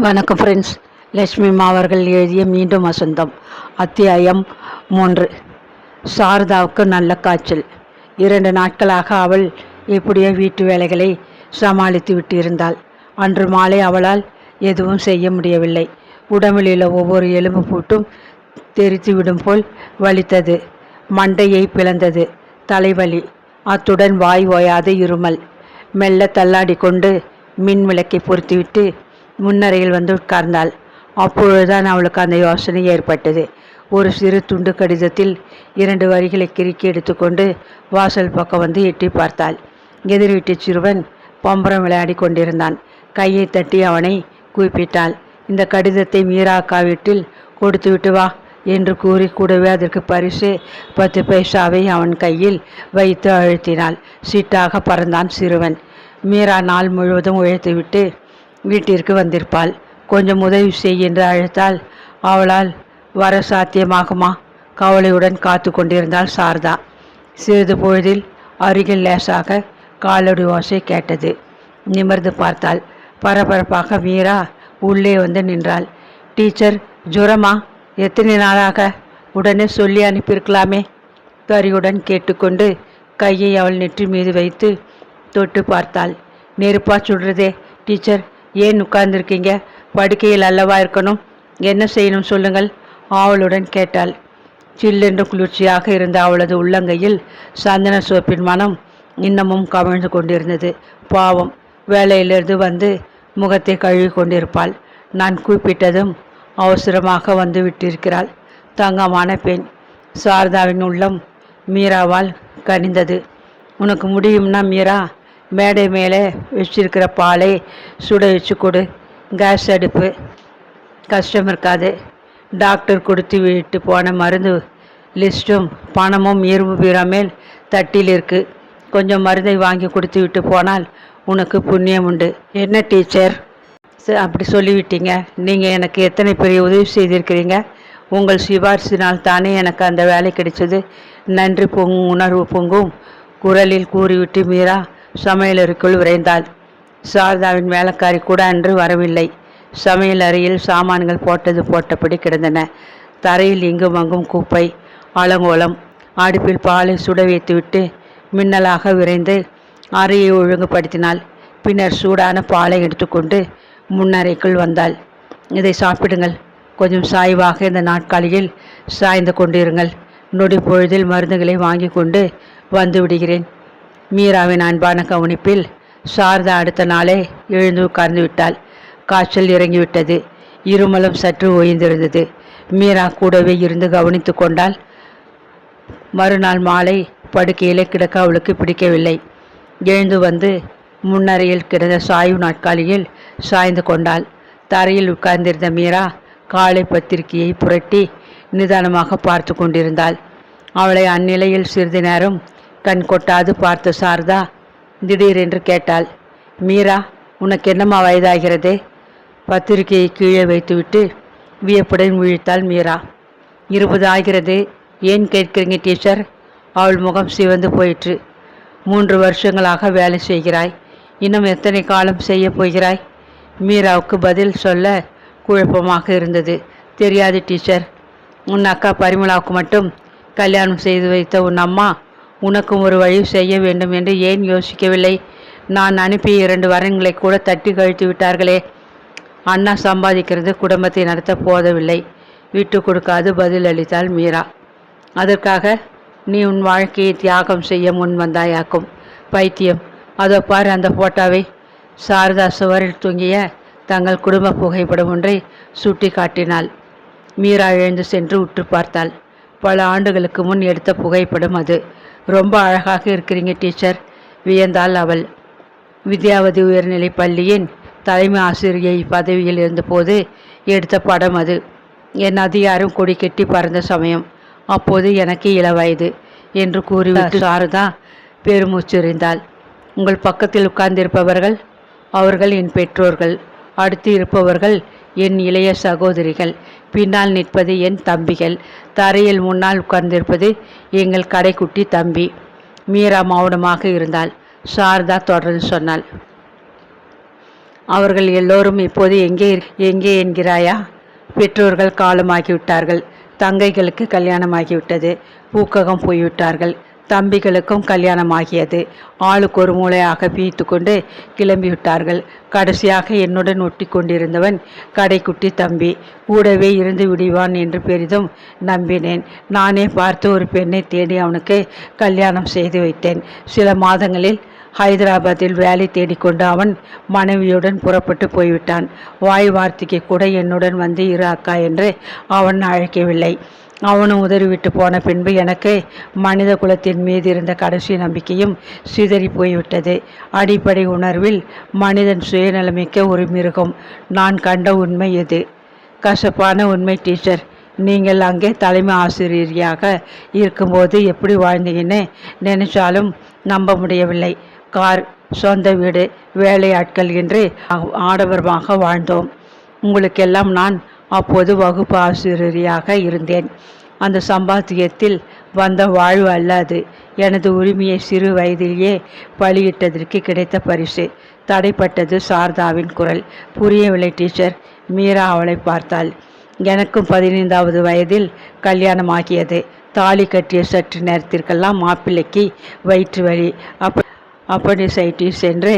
வணக்கம் ஃப்ரெண்ட்ஸ் லட்சுமி மாவர்கள் எழுதிய மீண்டும் வசந்தம். அத்தியாயம் மூன்று. சாரதாவுக்கு நல்ல காய்ச்சல். இரண்டு நாட்களாக அவள் எப்படியோ வீட்டு வேலைகளை சமாளித்து விட்டிருந்தாள். அன்று மாலை அவளால் எதுவும் செய்ய முடியவில்லை. உடம்பிலுள்ள ஒவ்வொரு எலும்பு பூட்டும் தெரித்து விடும் போல் வலித்தது. மண்டையை பிளந்தது. தலைவலி. அத்துடன் வாய் ஓயாத இருமல். மெல்ல தள்ளாடி கொண்டு மின் விளக்கை பொருத்திவிட்டு முன்னறையில் வந்து உட்கார்ந்தாள். அப்பொழுதுதான் அவளுக்கு அந்த யோசனை ஏற்பட்டது. ஒரு சிறு துண்டு கடிதத்தில் இரண்டு வரிகளை கிறுக்கி எடுத்துக்கொண்டு வாசல் பக்கம் வந்து எட்டி பார்த்தாள். எதிர் வீட்டு சிறுவன் பம்பரம் விளையாடி கொண்டிருந்தான். கையை தட்டி அவனை கூப்பிட்டாள். இந்த கடிதத்தை மீரா வீட்டில் கொடுத்து விட்டு வா என்று கூறி கூடவே அதற்கு பரிசு பத்து பைசாவை அவன் கையில் வைத்து அழுத்தினாள். சீட்டாக பறந்தான் சிறுவன். மீரா நாள் முழுவதும் உழைத்துவிட்டு வீட்டிற்கு வந்திருப்பாள். கொஞ்சம் உதவி செய் என்று அழைத்தால் அவளால் வர சாத்தியமாகுமா? கவலையுடன் காத்து கொண்டிருந்தாள் சாரதா. சிறிது பொழுதில் அருகில் லேசாக காலடி ஓசை கேட்டது. நிமிர்ந்து பார்த்தாள். பரபரப்பாக மீரா உள்ளே வந்து நின்றாள். டீச்சர் ஜுரமா? எத்தனை நாளாக? உடனே சொல்லி அனுப்பியிருக்கலாமே? கரியுடன் கேட்டுக்கொண்டு கையை அவள் நெற்றி மீது வைத்து தொட்டு பார்த்தாள். நெருப்பா சுடுறதே டீச்சர். ஏன் உட்கார்ந்துருக்கீங்க? படுக்கையில் அல்லவா இருக்கணும்? என்ன செய்யணும் சொல்லுங்கள். ஆவலுடன் கேட்டாள். சில்லென்று குளிர்ச்சியாக இருந்த அவளது உள்ளங்கையில் சந்தன சோப்பின் மனம் இன்னமும் கவிழ்ந்து கொண்டிருந்தது. பாவம் வேலையிலிருந்து வந்து முகத்தை கழுவி கொண்டிருப்பாள். நான் கூப்பிட்டதும் அவசரமாக வந்து விட்டிருக்கிறாள். தங்கமான பெண். சாரதாவின் உள்ளம் மீராவால் கனிந்தது. உனக்கு முடியும்னா மீரா மேடை மேலே வச்சிருக்கிற பாலை சுட வச்சு கொடு. கேஸ் அடுப்பு. கஷ்டம் இருக்காது. டாக்டர் கொடுத்து விட்டு போன மருந்து லிஸ்ட்டும் பணமும் இரும்பு பீரா மேல் தட்டில் இருக்குது கொஞ்சம் மருந்தை வாங்கி கொடுத்து விட்டு போனால் உனக்கு புண்ணியம் உண்டு. என்ன டீச்சர்? அப்படி சொல்லிவிட்டீங்க. நீங்கள் எனக்கு எத்தனை பெரிய உதவி செய்திருக்கிறீங்க? உங்கள் சிபாரிசினால் தானே எனக்கு அந்த வேலை கிடைச்சது. நன்றி பொங்கும் உணர்வு பொங்கும். குரலில் கூறிவிட்டு மீரா சமையலறைக்குள் விரைந்தாள். சாரதாவின் வேலைக்காரி கூட அன்று வரவில்லை. சமையல் அறையில் சாமான்கள் போட்டது போட்டபடி கிடந்தன. தரையில் இங்கும் அங்கும் குப்பை அலங்கோலம் அடுப்பில் பாலை சுட வைத்துவிட்டு மின்னலாக விரைந்து அறையை ஒழுங்குபடுத்தினாள். பின்னர் சூடான பாலை எடுத்துக்கொண்டு முன்னறைக்குள் வந்தாள். இதை சாப்பிடுங்கள். கொஞ்சம் சாய்வாக இந்த நாட்காலியில் சாய்ந்து கொண்டிருங்கள். நொடி பொழுதில் மருந்துகளை வாங்கி கொண்டு வந்து விடுகிறேன். மீராவின் அன்பான கவனிப்பில் சாரதா அடுத்த நாளே எழுந்து உட்கார்ந்து விட்டாள். காய்ச்சல் இறங்கிவிட்டது. இருமலம் சற்று ஓய்ந்திருந்தது. மீரா கூடவே இருந்து கவனித்து கொண்டால் மறுநாள் மாலை படுக்கையிலே கிடக்க அவளுக்கு பிடிக்கவில்லை. எழுந்து வந்து முன்னறையில் கிடந்த சாய்வு நாட்காலியில் சாய்ந்து கொண்டாள். தரையில் உட்கார்ந்திருந்த மீரா காலை பத்திரிகையை புரட்டி நிதானமாக பார்த்து கொண்டிருந்தாள். அவளை அந்நிலையில் சிறிது நேரம் கண் கொட்டாது பார்த்த சாரதா திடீரென்று கேட்டாள். மீரா உனக்கு என்னம்மா வயதாகிறது பத்திரிகையை கீழே வைத்துவிட்டு வியப்புடன் விழித்தாள் மீரா. இருபது ஆகிறது. ஏன் கேட்கிறீங்க டீச்சர் அவள் முகம் சிவந்து போயிற்று. மூன்று வருஷங்களாக வேலை செய்கிறாய். இன்னும் எத்தனை காலம் செய்ய போகிறாய் மீராவுக்கு பதில் சொல்ல குழப்பமாக இருந்தது. தெரியாது டீச்சர். உன் அக்கா பரிமளாவுக்கு மட்டும் கல்யாணம் செய்து வைத்த உன் அம்மா உனக்கும் ஒரு வழி செய்ய வேண்டும் என்று ஏன் யோசிக்கவில்லை? நான் அனுப்பிய இரண்டு வரன்களை கூட தட்டி கழித்து விட்டார்களே. அண்ணா சம்பாதிக்கிறது குடும்பத்தை நடத்த போதவில்லை விட்டு கொடுக்காது பதில் அளித்தாள் மீரா. அதற்காக நீ உன் வாழ்க்கையை தியாகம் செய்ய முன் வந்தாயாக்கும். பைத்தியம். அதோ பாரு அந்த போட்டாவை. சாரதா சுவரில் தூங்கிய தங்கள் குடும்ப புகைப்படம் ஒன்றை சுட்டி காட்டினாள் மீரா எழுந்து சென்று உற்று பார்த்தாள். பல ஆண்டுகளுக்கு முன் எடுத்த புகைப்படம் அது. ரொம்ப அழகாக இருக்கிறீங்க டீச்சர். வியந்தாள் அவள். வித்யாவதி உயர்நிலை பள்ளியின் தலைமை ஆசிரியை பதவியில் இருந்தபோது எடுத்த படம் அது. என் அதிகாரம் கொடி கெட்டி பறந்த சமயம். அப்போது எனக்கு இளவயது என்று கூறிவிட்டு சாரதா பெருமூச்செறிந்தாள். உங்கள் பக்கத்தில் உட்கார்ந்திருப்பவர்கள் அவர்கள் என் பெற்றோர்கள். அடுத்து இருப்பவர்கள் என் இளைய சகோதரிகள். பின்னால் நிற்பது என் தம்பிகள். தரையில் முன்னால் உட்கார்ந்திருப்பது எங்கள் கடைக்குட்டி தம்பி. மீரா மௌனமாக இருந்தாள். சாரதா தொடர்ந்து சொன்னாள். அவர்கள் எல்லோரும் இப்போது எங்கே இரு- எங்கே என்கிறாயா? பெற்றோர்கள் காலமாகிவிட்டார்கள். தங்கைகளுக்கு கல்யாணமாகிவிட்டது. பூக்ககம் போய்விட்டார்கள். தம்பிகளுக்கும் கல்யாணமாகியது. ஆளுக்கு ஒரு மூலையாக பீத்து கொண்டு கிளம்பிவிட்டார்கள். கடைசியாக என்னுடன் ஒட்டி கொண்டிருந்தவன் கடைக்குட்டி தம்பி கூடவே இருந்து விடுவான் என்று பெரிதும் நம்பினேன். நானே பார்த்து ஒரு பெண்ணை தேடி அவனுக்கு கல்யாணம் செய்து வைத்தேன். சில மாதங்களில் ஹைதராபாத்தில் வேலை தேடிக்கொண்டு அவன் மனைவியுடன் புறப்பட்டு போய்விட்டான். வாய் வார்த்தைக்கு கூட என்னுடன் வந்து இரு அக்கா என்று அவன் அழைக்கவில்லை. அவனும் உதறிவிட்டு போன பின்பு எனக்கு மனித குலத்தின் மீது இருந்த கடைசி நம்பிக்கையும் சிதறி போய்விட்டது. அடிப்படை உணர்வில் மனிதன் சுயநலமிக்க ஒரு மிருகம். நான் கண்ட உண்மை எது? கசப்பான உண்மை டீச்சர். நீங்கள் அங்கே தலைமை ஆசிரியராக இருக்கும்போது எப்படி வாழ்ந்தீங்கன்னு நினைச்சாலும் நம்ப முடியவில்லை. கார் சொந்த வீடு வேலையாட்கள் என்று ஆடவரமாக வாழ்ந்தோம். உங்களுக்கெல்லாம் நான் அப்போது வகுப்பு ஆசிரியராக இருந்தேன். அந்த சம்பாத்தியத்தில் வந்த வாழ்வு அல்லாது எனது உரிமையை சிறு வயதிலேயே பலியிட்டதற்கு கிடைத்த பரிசு. தடைப்பட்டது சாரதாவின் குரல். புரியவில்லை டீச்சர். மீரா அவளை பார்த்தாள். எனக்கும் பதினைந்தாவது வயதில் கல்யாணமாகியது. தாலி கட்டிய சற்று நேரத்திற்கெல்லாம் மாப்பிள்ளைக்கு வயிற்று வலி. அப்ப அப்படிசைட்டிஸ் என்று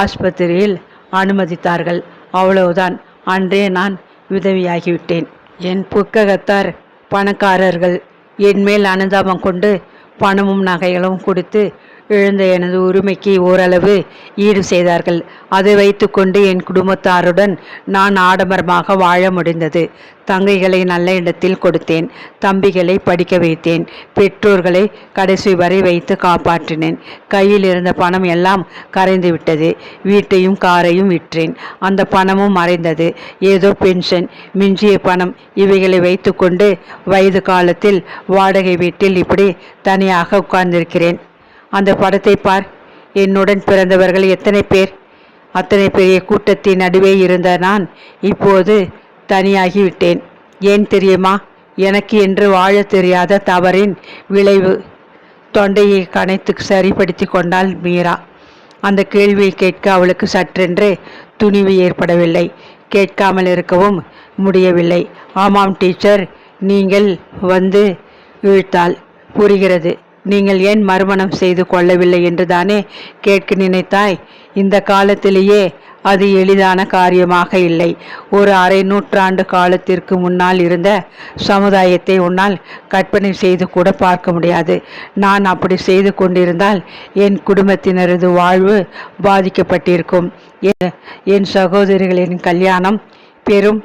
ஆஸ்பத்திரியில் அனுமதித்தார்கள். அவ்வளவுதான். அன்றே நான் உதவியாகிவிட்டேன். என் புக்ககத்தார் பணக்காரர்கள் என் மேல் அனுதாபம் கொண்டு பணமும் நகைகளும் கொடுத்து இழந்த எனது உரிமைக்கு ஓரளவு ஈடு செய்தார்கள். அதை வைத்துக்கொண்டு என் குடும்பத்தாருடன் நான் ஆடம்பரமாக வாழ முடிந்தது. தங்கைகளை நல்ல இடத்தில் கொடுத்தேன். தம்பிகளை படிக்க வைத்தேன். பெற்றோர்களை கடைசி வரை வைத்து காப்பாற்றினேன். கையில் இருந்த பணம் எல்லாம் கரைந்து விட்டது. வீட்டையும் காரையும் விற்றேன். அந்த பணமும் மறைந்தது. ஏதோ பென்ஷன் மிஞ்சிய பணம் இவைகளை வைத்துக்கொண்டு வயது காலத்தில் வாடகை வீட்டில் இப்படி தனியாக உட்கார்ந்திருக்கிறேன். அந்த படத்தை பார். என்னுடன் பிறந்தவர்கள் எத்தனை பேர்? அத்தனை பெரிய கூட்டத்தின் நடுவே இருந்த நான் இப்போது தனியாகிவிட்டேன். ஏன் தெரியுமா? எனக்கு என்று வாழ தெரியாத தவறின் விளைவு தொண்டையை கனைத்து சரிப்படுத்தி கொண்டாள் மீரா. அந்த கேள்வியை கேட்க அவளுக்கு சற்றென்று துணிவு ஏற்படவில்லை. கேட்காமல் இருக்கவும் முடியவில்லை. ஆமாம் டீச்சர் நீங்கள் வந்து இழுத்தாள் புரிகிறது. நீங்கள் ஏன் மறுமணம் செய்து கொள்ளவில்லை என்று தானே கேட்க நினைத்தாய்? இந்த காலத்திலேயே அது எளிதான காரியமாக இல்லை. ஒரு அரை நூற்றாண்டு காலத்திற்கு முன்னால் இருந்த சமுதாயத்தை உன்னால் கற்பனை செய்து கூட பார்க்க முடியாது. நான் அப்படி செய்து கொண்டிருந்தால் என் குடும்பத்தினரது வாழ்வு பாதிக்கப்பட்டிருக்கும். என்- என் சகோதரிகளின் கல்யாணம் பெரும்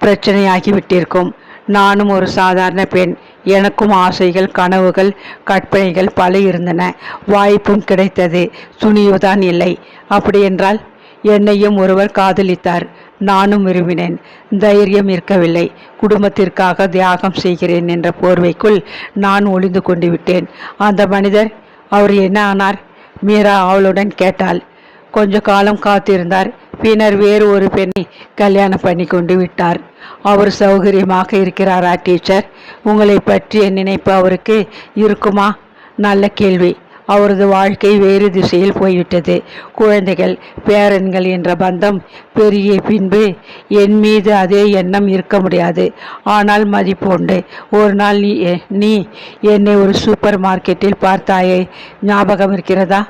பிரச்சனையாகிவிட்டிருக்கும். நானும் ஒரு சாதாரண பெண். எனக்கும் ஆசைகள் கனவுகள் கற்பனைகள் பல இருந்தன. வாய்ப்பும் கிடைத்தது. துணிவுதான் இல்லை. அப்படியென்றால் என்னையும் ஒருவர் காதலித்தார். நானும் விரும்பினேன். தைரியம் இருக்கவில்லை. குடும்பத்திற்காக தியாகம் செய்கிறேன் என்ற போர்வைக்குள் நான் ஒளிந்து கொண்டு விட்டேன். அந்த மனிதர் அவர் என்ன ஆனார்? மீரா அவளுடன் கேட்டாள். கொஞ்ச காலம் காத்திருந்தார். பின்னர் வேறு ஒரு பெண்ணை கல்யாணம் பண்ணி கொண்டு விட்டார். அவர் சௌகரியமாக இருக்கிறாரா டீச்சர் உங்களை பற்றிய நினைப்பு அவருக்கு இருக்குமா? நல்ல கேள்வி. அவரது வாழ்க்கை வேறு திசையில் போய்விட்டது. குழந்தைகள் பேரன்கள் என்ற பந்தம் பெரிய பின்பு என் மீது அதே எண்ணம் இருக்க முடியாது. ஆனால் மதிப்பு உண்டு. ஒரு நாள் நீ நீ என்னை ஒரு சூப்பர் மார்க்கெட்டில் பார்த்தாயே. ஞாபகம் இருக்கிறதா?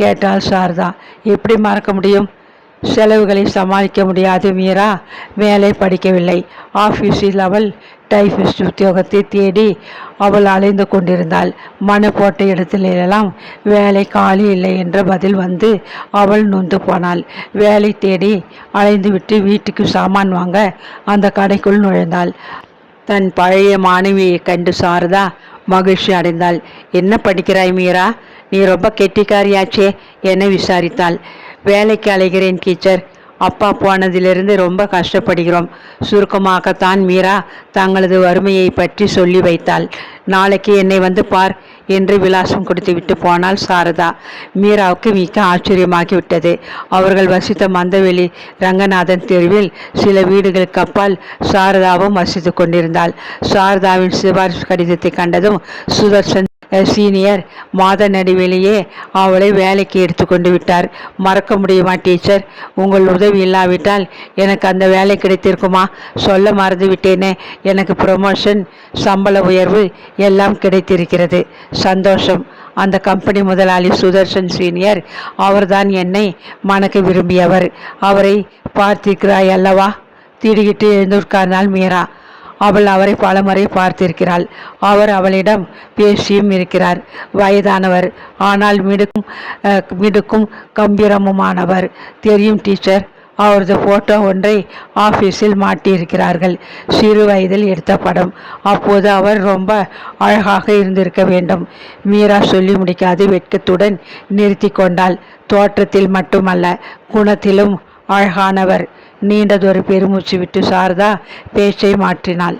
கேட்டால் சாரதா எப்படி மறக்க முடியும்? செலவுகளை சமாளிக்க முடியாது மீரா. வேலை படிக்கவில்லை. ஆஃபீஸில் அவள் டைபிஸ்ட் உத்தியோகத்தை தேடி அவள் அலைந்து கொண்டிருந்தாள். மனு போட்ட இடத்திலெல்லாம் வேலை காலி இல்லை என்ற பதில் வந்து அவள் நொந்து போனாள். வேலை தேடி அலைந்து விட்டு வீட்டுக்கு சாமான் வாங்க அந்த கடைக்குள் நுழைந்தாள். தன் பழைய மாணவியை கண்டு சாரதா மகிழ்ச்சி அடைந்தாள். என்ன படிக்கிறாய் மீரா? நீ ரொம்ப கெட்டிக்காரியாச்சே என விசாரித்தாள். வேலைக்கு அலைகிறேன் டீச்சர். அப்பா போனதிலிருந்து ரொம்ப கஷ்டப்படுகிறோம். சுருக்கமாகத்தான் மீரா தங்களது வறுமையை பற்றி சொல்லி வைத்தாள். நாளைக்கு என்னை வந்து பார் என்று விலாசம் கொடுத்துவிட்டு போனாள் சாரதா. மீராவுக்கு மிக்க ஆச்சரியமாகிவிட்டது. அவர்கள் வசித்த மந்தவெளி ரங்கநாதன் தெருவில் சில வீடுகளுக்கு அப்பால் சாரதாவும் வசித்து கொண்டிருந்தாள். சாரதாவின் சிபாரிசு கடிதத்தை கண்டதும் சுதர்சன் சீனியர் மாத நடுவிலேயே அவளை வேலைக்கு எடுத்துக்கொண்டு விட்டார். மறக்க முடியுமா டீச்சர்? உங்கள் உதவி இல்லாவிட்டால் எனக்கு அந்த வேலை கிடைத்திருக்குமா? சொல்ல மறந்து விட்டேனே எனக்கு ப்ரொமோஷன் சம்பள உயர்வு எல்லாம் கிடைத்திருக்கிறது. சந்தோஷம். அந்த கம்பெனி முதலாளி சுதர்ஷன் சீனியர் அவர்தான் என்னை மணக்க விரும்பியவர். அவரை பார்த்திருக்கிறாய் அல்லவா? திடுகிட்டு எழுந்துட்கார்ந்தாள் மீரா அவள் அவரை பலமுறை பார்த்திருக்கிறாள். அவர் அவளிடம் பேசியும் இருக்கிறார். வயதானவர் ஆனால் மிடுக்கும் மிடுக்கும் கம்பீரமுமானவர். தெரியும் டீச்சர் அவரது போட்டோ ஒன்றை ஆஃபீஸில் மாட்டியிருக்கிறார்கள். சிறு வயதில் எடுத்த படம். அப்போது அவர் ரொம்ப அழகாக இருந்திருக்க வேண்டும். மீரா சொல்லி முடிக்காது வெட்கத்துடன் நிறுத்தி கொண்டாள். தோற்றத்தில் மட்டுமல்ல குணத்திலும் அழகானவர். நீண்டதொரு பெருமூச்சு விட்டு சாரதா பேச்சை மாற்றினாள்.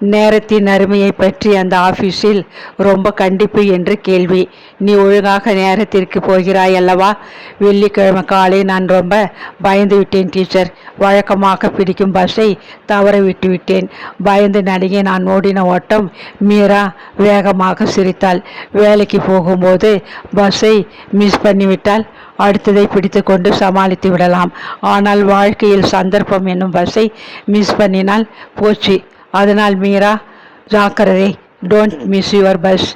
நேரத்தின் அருமையை பற்றி அந்த ஆபீஸில் ரொம்ப கண்டிப்பு என்று கேள்வி. நீ ஒழுங்காக நேரத்திற்கு போகிறாய் அல்லவா? வெள்ளிக்கிழமை காலை நான் ரொம்ப பயந்து விட்டேன் டீச்சர். வழக்கமாக பிடிக்கும் பஸ்ஸை தவற விட்டு விட்டேன். பயந்து நடுங்கி நான் ஓடின ஓட்டம் மீரா வேகமாக சிரித்தாள். வேலைக்கு போகும்போது பஸ்ஸை மிஸ் பண்ணிவிட்டால் அடுத்ததை பிடித்து கொண்டு சமாளித்து விடலாம். ஆனால் வாழ்க்கையில் சந்தர்ப்பம் என்னும் பஸ்ஸை மிஸ் பண்ணினால் போச்சு. அதனால் மீரா ஜாக்கிரதை டோன்ட் மிஸ் யுவர் பஸ்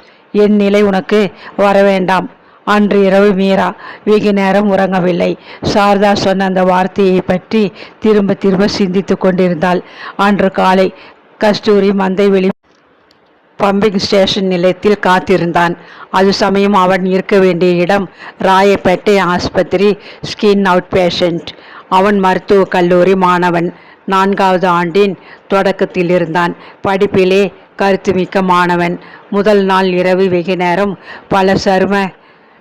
என் நிலை உனக்கு வர வேண்டாம் அன்று இரவு மீரா வெகு நேரம் உறங்கவில்லை. சாரதா சொன்ன அந்த வார்த்தையை பற்றி திரும்ப திரும்ப சிந்தித்து கொண்டிருந்தாள். அன்று காலை கஸ்தூரி மந்தை வெளி பம்பிங் ஸ்டேஷன் நிலையத்தில் காத்திருந்தான். அது சமயம் அவன் இருக்க வேண்டிய இடம் ராயப்பேட்டை ஆஸ்பத்திரி ஸ்கின் அவுட் பேஷண்ட் அவன் மருத்துவக் கல்லூரி மாணவன். நான்காவது ஆண்டின் தொடக்கத்தில் இருந்தான். படிப்பிலே கருத்துமிக்க மாணவன். முதல் நாள் இரவு வெகு நேரம் பல சரும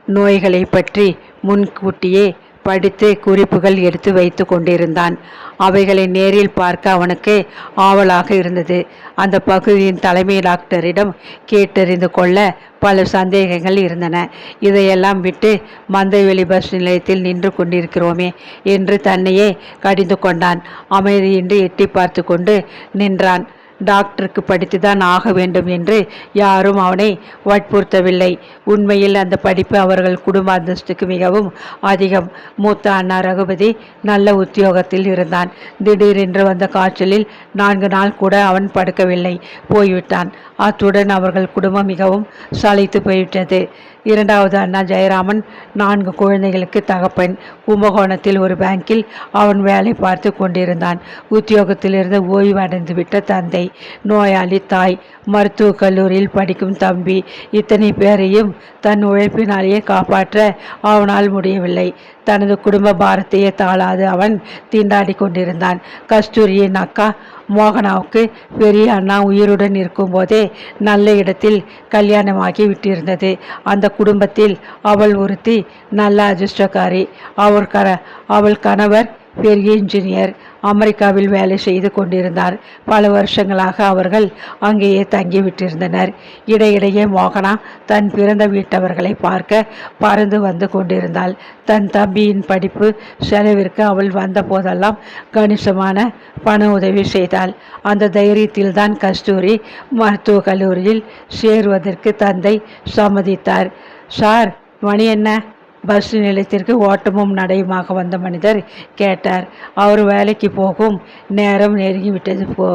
நோய்களை பற்றி முன்கூட்டியே படித்து குறிப்புகள் எடுத்து வைத்து கொண்டிருந்தான். அவைகளை நேரில் பார்க்க அவனுக்கு ஆவலாக இருந்தது. அந்த பகுதியின் தலைமை டாக்டரிடம் கேட்டறிந்து கொள்ள பல சந்தேகங்கள் இருந்தன. இதையெல்லாம் விட்டு மந்தைவெளி பஸ் நிலையத்தில் நின்று கொண்டிருக்கிறோமே என்று தன்னையே கடிந்து கொண்டான். அமைதியின்றி எட்டி பார்த்து கொண்டு நின்றான். டாக்டருக்கு படித்துதான் ஆக வேண்டும் என்று யாரும் அவனை வற்புறுத்தவில்லை. உண்மையில் அந்த படிப்பு அவர்கள் குடும்ப அந்தஸ்துக்கு மிகவும் அதிகம். மூத்த அண்ணா ரகுபதி நல்ல உத்தியோகத்தில் இருந்தான். திடீரென்று வந்த காய்ச்சலில் நான்கு நாள் கூட அவன் படுக்கவில்லை. போய்விட்டான். அத்துடன் அவர்கள் குடும்பம் மிகவும் சளைத்து போய்விட்டது. இரண்டாவது அண்ணா ஜெயராமன் நான்கு குழந்தைகளுக்கு தகப்பன். கும்பகோணத்தில் ஒரு பேங்கில் அவன் வேலை பார்த்து கொண்டிருந்தான். உத்தியோகத்திலிருந்து ஓய்வு அடைந்துவிட்ட தந்தை. நோயாளி தாய் மருத்துவக் கல்லூரியில் படிக்கும் தம்பி. இத்தனை பேரையும் தன் உழைப்பினாலேயே காப்பாற்ற அவனால் முடியவில்லை. தனது குடும்ப பாரத்தையே தாளாது அவன் தீண்டாடி கொண்டிருந்தான். கஸ்தூரியின் அக்கா மோகனாவுக்கு பெரிய அண்ணா உயிருடன் இருக்கும்போதே நல்ல இடத்தில் கல்யாணமாகி விட்டிருந்தது. அந்த குடும்பத்தில் அவள் ஒருத்தி நல்ல அதிர்ஷ்டக்காரி. அவர் கர அவள் கணவர் பெரிய இன்ஜினியர் அமெரிக்காவில் வேலை செய்து கொண்டிருந்தார். பல வருஷங்களாக அவர்கள் அங்கேயே தங்கிவிட்டிருந்தனர் இடையிடையே மோகனா தன் பிறந்த வீட்டவர்களை பார்க்க பறந்து வந்து கொண்டிருந்தாள். தன் தம்பியின் படிப்பு செலவிற்கு அவள் வந்த போதெல்லாம் கணிசமான பண உதவி செய்தாள். அந்த தைரியத்தில்தான் கஸ்தூரி மருத்துவ கல்லூரியில் சேருவதற்கு தந்தை சம்மதித்தார். சார் மணி என்ன? பஸ் நிலையத்திற்கு ஓட்டமும் நடையுமாக வந்த மனிதர் கேட்டார். அவர் வேலைக்கு போகும். நேரம் நெருங்கிவிட்டது போ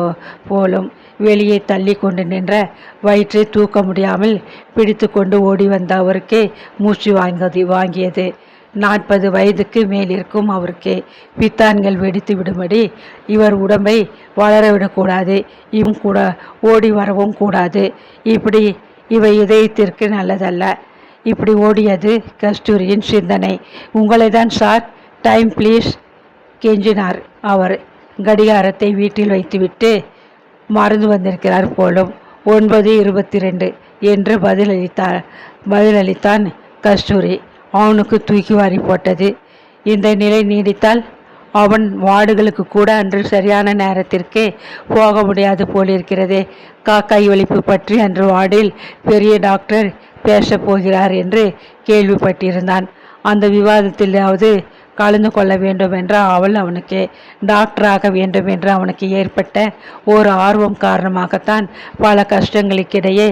போலும். வெளியே தள்ளி கொண்டு நின்ற வயிற்றை தூக்க முடியாமல் பிடித்து கொண்டு ஓடி வந்த அவருக்கே மூச்சு வாங்கது வாங்கியது. நாற்பது வயதுக்கு மேல் இருக்கும் அவருக்கு பித்தான்கள் வெடித்து விடும்படி இவர் உடம்பை வளர விடக்கூடாது இவன் கூட ஓடி வரவும் கூடாது. இப்படி இவை இதயத்திற்கு நல்லதல்ல. இப்படி ஓடியது கஸ்தூரியின் சிந்தனை. உங்களை தான் சார் டைம் ப்ளீஸ் கெஞ்சினார் அவர். கடிகாரத்தை வீட்டில் வைத்துவிட்டு மறந்து வந்திருக்கிறார் போலும். ஒன்பது இருபத்தி ரெண்டு என்று பதிலளித்தார். பதிலளித்தான் கஸ்தூரி. அவனுக்கு தூக்கி வாரி போட்டது. இந்த நிலை நீடித்தால் அவன் வார்டுகளுக்கு கூட அன்று சரியான நேரத்திற்கு போக முடியாது போலிருக்கிறதே. காக்காய் ஒழிப்பு பற்றி அன்று வார்டில் பெரிய டாக்டர் பேசப் போகிறார் என்று கேள்விப்பட்டிருந்தான். அந்த விவாதத்திலாவது கலந்து கொள்ள வேண்டும் என்ற அவள் அவனுக்கு டாக்டராக வேண்டும் என்று அவனுக்கு ஏற்பட்ட ஒரு ஆர்வம் காரணமாகத்தான் பல கஷ்டங்களுக்கிடையே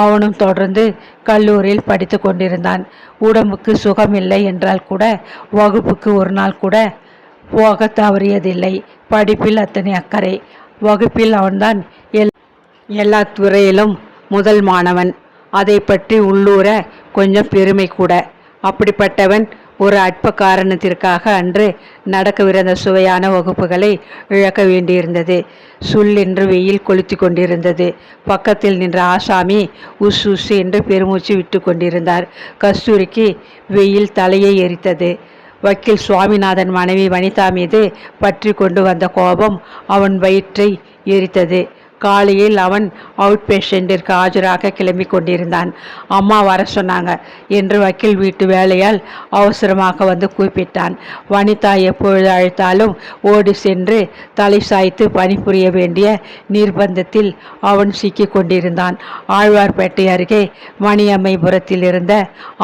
அவனும் தொடர்ந்து கல்லூரியில் படித்து கொண்டிருந்தான். உடம்புக்கு சுகமில்லை என்றால் கூட வகுப்புக்கு ஒரு நாள் கூட போக தவறியதில்லை. படிப்பில் அத்தனை அக்கறை. வகுப்பில் அவன்தான் எல் எல்லா துறையிலும் முதல் மாணவன். அதை பற்றி உள்ளூர கொஞ்சம் பெருமை கூட. அப்படிப்பட்டவன் ஒரு அற்ப காரணத்திற்காக அன்று நடக்கவிருந்த சுவையான வகுப்புகளை இழக்க வேண்டியிருந்தது. சுல் என்று வெயில் கொளுத்தி கொண்டிருந்தது. பக்கத்தில் நின்ற ஆசாமி உஸ் உஸ் என்று பெருமூச்சு விட்டு கொண்டிருந்தார். கஸ்தூரிக்கு வெயில் தலையை எரித்தது. வக்கீல் சுவாமிநாதன் மனைவி வனிதா மீது பற்றி கொண்டு வந்த கோபம் அவன் வயிற்றை எரித்தது. காலையில் அவன் அவுட் பேஷண்ட்டிற்கு ஆஜராக கிளம்பி கொண்டிருந்தான். அம்மா வர சொன்னாங்க. என்று வக்கீல் வீட்டு வேலையால் அவசரமாக வந்து கூப்பிட்டான் வனிதா எப்பொழுது அழைத்தாலும் ஓடி சென்று தலை சாய்த்து பணிபுரிய வேண்டிய நிர்பந்தத்தில் அவன் சிக்கி கொண்டிருந்தான். ஆழ்வார்பேட்டை அருகே மணியம்மைபுரத்தில் இருந்த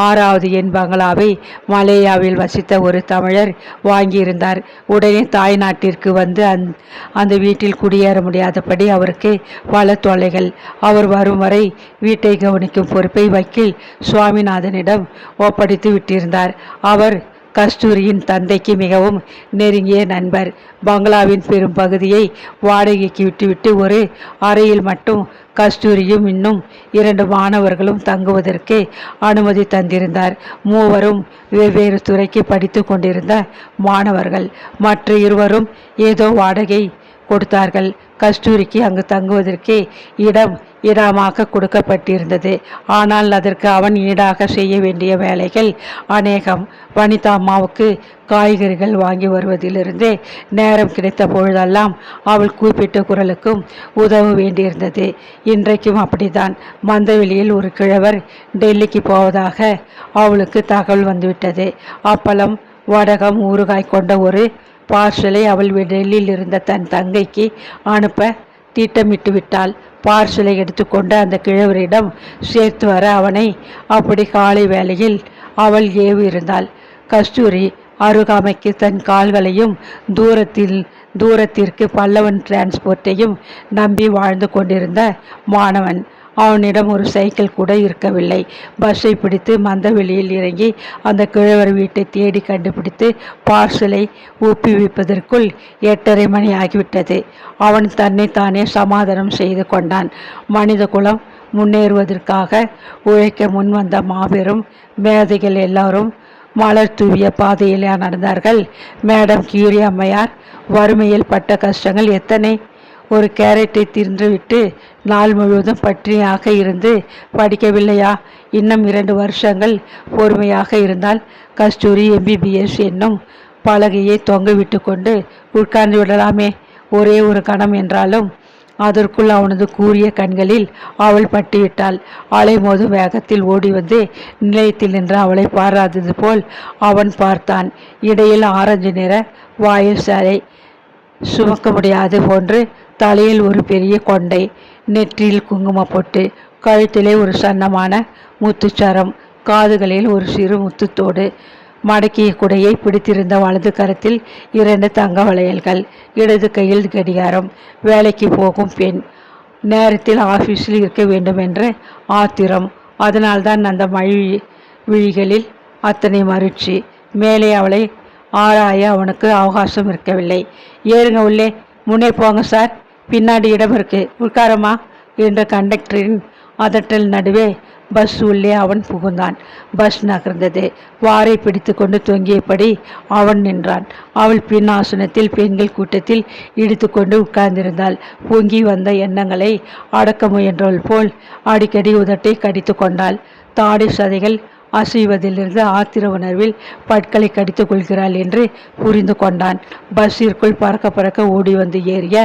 ஆறாவது எண் பங்களாவை மலேயாவில் வசித்த ஒரு தமிழர் வாங்கியிருந்தார். உடனே தாய்நாட்டிற்கு வந்து அந் அந்த வீட்டில் குடியேற முடியாதபடி அவருக்கு அவருக்கு பல தொலைகள். அவர் வரும் வரை வீட்டை கவனிக்கும் பொறுப்பை வக்கீல் சுவாமிநாதனிடம் ஒப்படைத்து விட்டிருந்தார். அவர் கஸ்தூரியின் தந்தைக்கு மிகவும் நெருங்கிய நண்பர். பங்களாவின் பெரும் பகுதியை வாடகைக்கு விட்டுவிட்டு ஒரு அறையில் மட்டும் கஸ்தூரியும் இன்னும் இரண்டு மாணவர்களும் தங்குவதற்கு அனுமதி தந்திருந்தார். மூவரும் வெவ்வேறு துறைக்கு படித்து கொண்டிருந்த மாணவர்கள். மற்ற இருவரும் ஏதோ வாடகை கொடுத்தார்கள். கஸ்தூரிக்கு அங்கு தங்குவதற்கே இடம் இடமாக கொடுக்கப்பட்டிருந்தது. ஆனால் அதற்கு அவன் ஈடாக செய்ய வேண்டிய வேலைகள் அநேகம். வனிதா அம்மாவுக்கு காய்கறிகள் வாங்கி வருவதிலிருந்து நேரம் கிடைத்த பொழுதெல்லாம் அவள் கூப்பிட்ட குரலுக்கும் உதவ வேண்டியிருந்தது. இன்றைக்கும் அப்படித்தான். மந்தவெளியில் ஒரு கிழவர் டெல்லிக்கு போவதாக அவளுக்கு தகவல் வந்துவிட்டது. அப்பளம் வடகம் ஊறுகாய் கொண்ட ஒரு பார்சலை அவள் டெல்லியில் இருந்த தன் தங்கைக்கு அனுப்ப திட்டமிட்டு விட்டாள் பார்சலை எடுத்துக்கொண்டு அந்த கிழவரிடம் சேர்த்து வர அவனை அப்படி காலை வேளையில் அவள் ஏவு இருந்தாள் கஸ்தூரி அருகாமைக்கு தன் கால்களையும் தூரத்தில் தூரத்திற்கு பல்லவன் டிரான்ஸ்போர்ட்டையும் நம்பி வாழ்ந்து கொண்டிருந்த மாணவன். அவனிடம் ஒரு சைக்கிள் கூட இருக்கவில்லை. பஸ்ஸை பிடித்து மந்தவெளியில் இறங்கி அந்த கிழவர் வீட்டை தேடி கண்டுபிடித்து பார்சலை ஒப்பி வைப்பதற்குள் எட்டரை மணி ஆகிவிட்டது. அவன் தன்னை தானே சமாதானம் செய்து கொண்டான். மனித குலம் முன்னேறுவதற்காக உழைக்க முன்வந்த மாபெரும் மேதைகள் எல்லாரும் மலர் தூவிய பாதையிலே நடந்தார்கள் மேடம் கியூரி அம்மையார் வறுமையில் பட்ட கஷ்டங்கள் எத்தனை? ஒரு கேரட்டை தின்றுவிட்டு நாள் முழுவதும் பட்டினியாக இருந்து படிக்கவில்லையா? இன்னும் இரண்டு வருஷங்கள் பொறுமையாக இருந்தால் கஸ்தூரி எம்பிபிஎஸ் என்னும் பலகையை தொங்கவிட்டு கொண்டு உட்கார்ந்து விடலாமே. ஒரே ஒரு கணம் என்றாலும் அதற்குள் அவனது கூறிய கண்களில் அவள் பட்டுவிட்டாள் அலைமோதும் வேகத்தில் ஓடி வந்து நிலையத்தில் நின்று அவளை பாராதது போல் அவன் பார்த்தான். இடையில் ஆரஞ்சு நிற வாயில் சாலை சுமக்க முடியாது போன்று தலையில் ஒரு பெரிய கொண்டை. நெற்றியில் குங்கும பொட்டு கழுத்திலே ஒரு சன்னமான முத்துச்சரம் காதுகளில் ஒரு சிறு முத்துத்தோடு மடக்கிய குடையை பிடித்திருந்த வலது கரத்தில் இரண்டு தங்க வளையல்கள் இடது கையில் கடிகாரம் வேலைக்கு போகும் பெண். நேரத்தில் ஆஃபீஸில் இருக்க வேண்டும் என்ற ஆத்திரம். அதனால்தான் அந்த மழி விழிகளில் அத்தனை மகிழ்ச்சி. மேலே அவளை ஆராய அவனுக்கு அவகாசம் இருக்கவில்லை. ஏறுங்க உள்ளே முன்னே போங்க சார். பின்னாடி இடம் இருக்கு. உட்காரமா? என்ற கண்டக்டரின் அதட்டல் நடுவே பஸ் உள்ளே அவன் புகுந்தான். பஸ் நகர்ந்தது. வாரை பிடித்து கொண்டு தொங்கியபடி அவன் நின்றான். அவள் பின் ஆசனத்தில் பெண்கள் கூட்டத்தில் இடித்து கொண்டு உட்கார்ந்திருந்தாள். பொங்கி வந்த எண்ணங்களை அடக்க முயன்றவள் போல் அடிக்கடி உதட்டை கடித்து கொண்டாள் தாடி சதைகள் அசைவதிலிருந்து ஆத்திர உணர்வில் பற்களை கடித்துக் கொள்கிறாள் என்று புரிந்து கொண்டான். பஸ்ஸிற்குள் பறக்க பறக்க ஓடி வந்து ஏறிய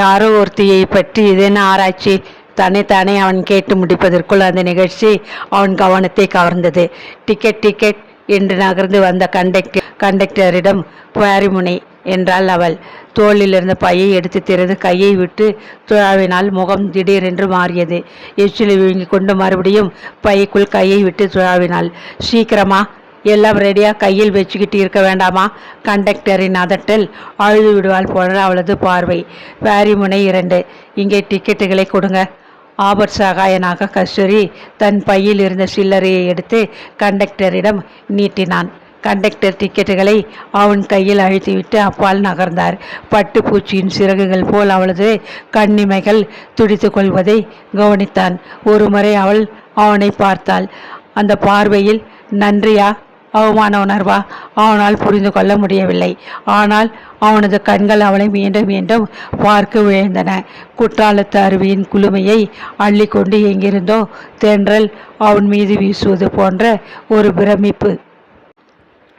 யாரோ ஒருத்தியை பற்றி இதென்ன ஆராய்ச்சி தன்னைத்தானே அவன் கேட்டு முடிப்பதற்குள் அந்த நிகழ்ச்சி அவன் கவனத்தை கவர்ந்தது. டிக்கெட் டிக்கெட் என்று நகர்ந்து வந்த கண்டக்டர் கண்டக்டரிடம் பாரிமுனை என்றாள் அவள். தோளிலிருந்த பையை எடுத்து திறந்து கையை விட்டு துழாவினால் முகம் திடீரென்று மாறியது. எச்சிலை விழுங்கி கொண்டு மறுபடியும் பைக்குள் கையை விட்டு துழாவினாள். சீக்கிரமா எல்லாம் ரெடியாக கையில் வச்சுக்கிட்டு இருக்க வேண்டாமா? கண்டக்டரின் அதட்டல் அழுது விடுவாள் போல அவளது பார்வை. பேரிமுனை இரண்டு. இங்கே டிக்கெட்டுகளை கொடுங்க. ஆபர் சகாயனாக கஸ்தூரி தன் பையில் இருந்த சில்லறையை எடுத்து கண்டக்டரிடம் நீட்டினான். கண்டக்டர் டிக்கெட்டுகளை அவன் கையில் அழுத்திவிட்டு அப்பால் நகர்ந்தார். பட்டுப்பூச்சியின் சிறகுகள் போல் அவளது கண்ணிமைகள் துடித்து கொள்வதை கவனித்தான். ஒருமுறை அவள் அவனை பார்த்தாள். அந்த பார்வையில் நன்றியா? அவமான உணர்வா? அவனால் புரிந்து கொள்ள முடியவில்லை. ஆனால் அவனது கண்கள் அவளை மீண்டும் மீண்டும் பார்க்க விழுந்தன. குற்றாலத்து அருவியின் குளுமையை அள்ளிக்கொண்டு எங்கிருந்தோ தென்றல் அவன் மீது வீசுவது போன்ற ஒரு பிரமிப்பு.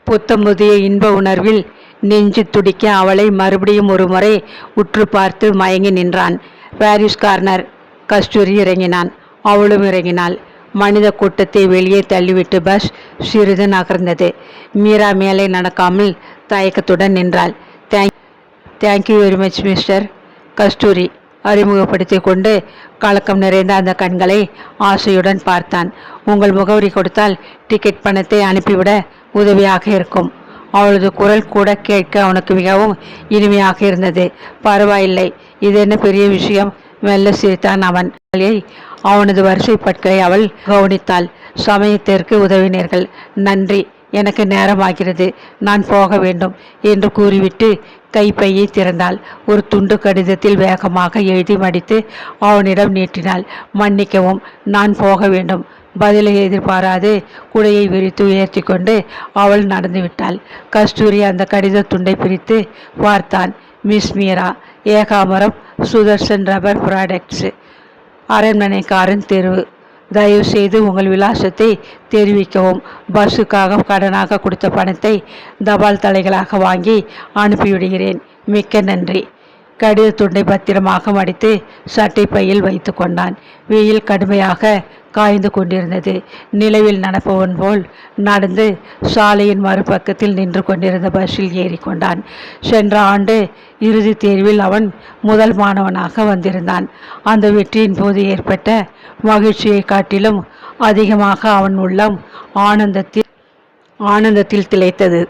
புத்தம்புதிய இன்ப உணர்வில் நெஞ்சு துடிக்க அவளை மறுபடியும் ஒரு முறை உற்று பார்த்து மயங்கி நின்றான். பாரிஸ் கார்னர் கஸ்தூரி இறங்கினான். அவளும் இறங்கினாள். மனித கூட்டத்தை வெளியே தள்ளிவிட்டு பஸ் சிறிது நகர்ந்தது. மீரா மேலே நடக்காமல் தயக்கத்துடன் நின்றாள். Thank thank you very much mister Kasturi அறிமுகப்படுத்தி கொண்டு கலக்கம் நிறைந்த அந்த கண்களை ஆசையுடன் பார்த்தான். உங்கள் முகவரி கொடுத்தால் டிக்கெட் பணத்தை அனுப்பிவிட உதவியாக இருக்கும். அவளது குரல் கூட கேட்க அவனுக்கு மிகவும் இனிமையாக இருந்தது. பரவாயில்லை இது என்ன பெரிய விஷயம்? மெல்ல சிரித்தான் அவன். அவனது வரிசை பட்களை அவள் கவனித்தாள். சமயத்திற்கு உதவினீர்கள். நன்றி எனக்கு நேரமாகிறது. நான் போக வேண்டும் என்று கூறிவிட்டு கைப்பையை திறந்தாள். ஒரு துண்டு கடிதத்தில் வேகமாக எழுதி மடித்து அவனிடம் நீட்டினாள். மன்னிக்கவும் நான் போக வேண்டும். பதிலை எதிர்பாராது. குடையை விரித்து உயர்த்தி கொண்டு அவள் நடந்துவிட்டாள். கஸ்தூரி அந்த கடித துண்டை பிரித்து பார்த்தான். Miss Meera Ekamaram Sudarshan rubber products. அரண்மனைக்காரன் தெருவு. தயவு செய்து உங்கள் விலாசத்தை தெரிவிக்கவும். பஸ்ஸுக்காக கடனாக கொடுத்த பணத்தை தபால் தலைகளாக வாங்கி அனுப்பிவிடுகிறேன். மிக்க நன்றி. கடித துண்டை பத்திரமாக மடித்து சட்டை பையில் வைத்து கொண்டான் வெயில் கடுமையாக காய்ந்து கொண்டிருந்தது. நிலவில் நடப்பவன் போல் நடந்து சாலையின் மறுபக்கத்தில் நின்று கொண்டிருந்த பஸ்ஸில் ஏறிக்கொண்டான். சென்ற ஆண்டு இறுதித் தேர்வில் அவன் முதல் மாணவனாக வந்திருந்தான். அந்த வெற்றியின் போது ஏற்பட்ட மகிழ்ச்சியை காட்டிலும் அதிகமாக அவன் உள்ளம் ஆனந்தத்தில் ஆனந்தத்தில் திளைத்தது.